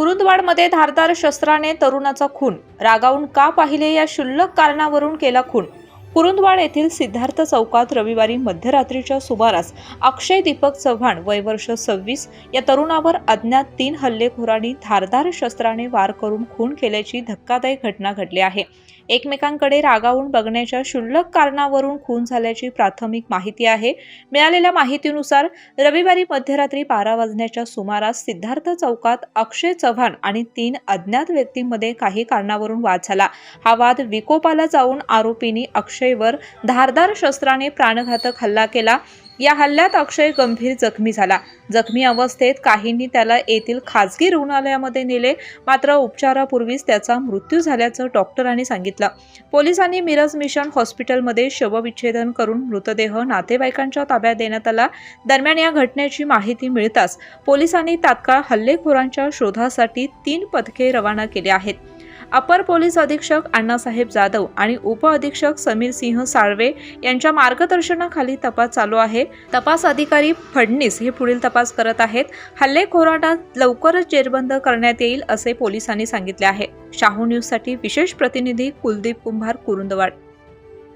कुरुंदवाडमध्ये धारदार शस्त्राने तरुणाचा खून. रागावून का पाहिले या क्षुल्लक कारणावरून केला खून? कुरुंदवाड येथील सिद्धार्थ चौकात रविवारी मध्यरात्रीच्या सुमारास अक्षय दीपक चव्हाण वय वर्ष सव्वीस या तरुणावर अज्ञात तीन हल्लेखोरांनी धारदार शस्त्राने वार करून खून केल्याची धक्कादायक घटना घडली आहे. एकमेकांकडे रागावून बघण्याच्या क्षुल्लक कारणावरून खून झाल्याची प्राथमिक माहिती आहे. मिळालेल्या माहितीनुसार रविवारी मध्यरात्री बारा वाजण्याच्या सुमारास सिद्धार्थ चौकात अक्षय चव्हाण आणि तीन अज्ञात व्यक्तींमध्ये काही कारणावरून वाद झाला. हा वाद विकोपाला जाऊन आरोपींनी अक्षयवर धारदार शस्त्राने प्राणघातक हल्ला केला. या हल्ल्यात अक्षय गंभीर जखमी झाला. जखमी अवस्थेत काहींनी त्याला येथील खाजगी रुग्णालयामध्ये नेले. मात्र उपचारापूर्वीच त्याचा मृत्यू झाल्याचं डॉक्टरांनी सांगितलं. पोलिसांनी मिरज मिशन हॉस्पिटलमध्ये शवविच्छेदन करून मृतदेह नातेवाईकांच्या ताब्यात देण्यात आला. दरम्यान या घटनेची माहिती मिळताच पोलिसांनी तात्काळ हल्लेखोरांच्या शोधासाठी तीन पथके रवाना केली आहेत. अपर पोलीस अधीक्षक अण्णासाहेब जाधव आणि उप अधीक्षक समीर सिंह साळवे यांच्या मार्गदर्शनाखाली तपास चालू आहे. तपास अधिकारी फडणीस हे पुढील तपास करत आहेत. हल्लेखोरांना लवकरच जेरबंद करण्यात येईल असे पोलिसांनी सांगितले आहे. शाहू न्यूजसाठी विशेष प्रतिनिधी कुलदीप कुंभार कुरुंदवाड.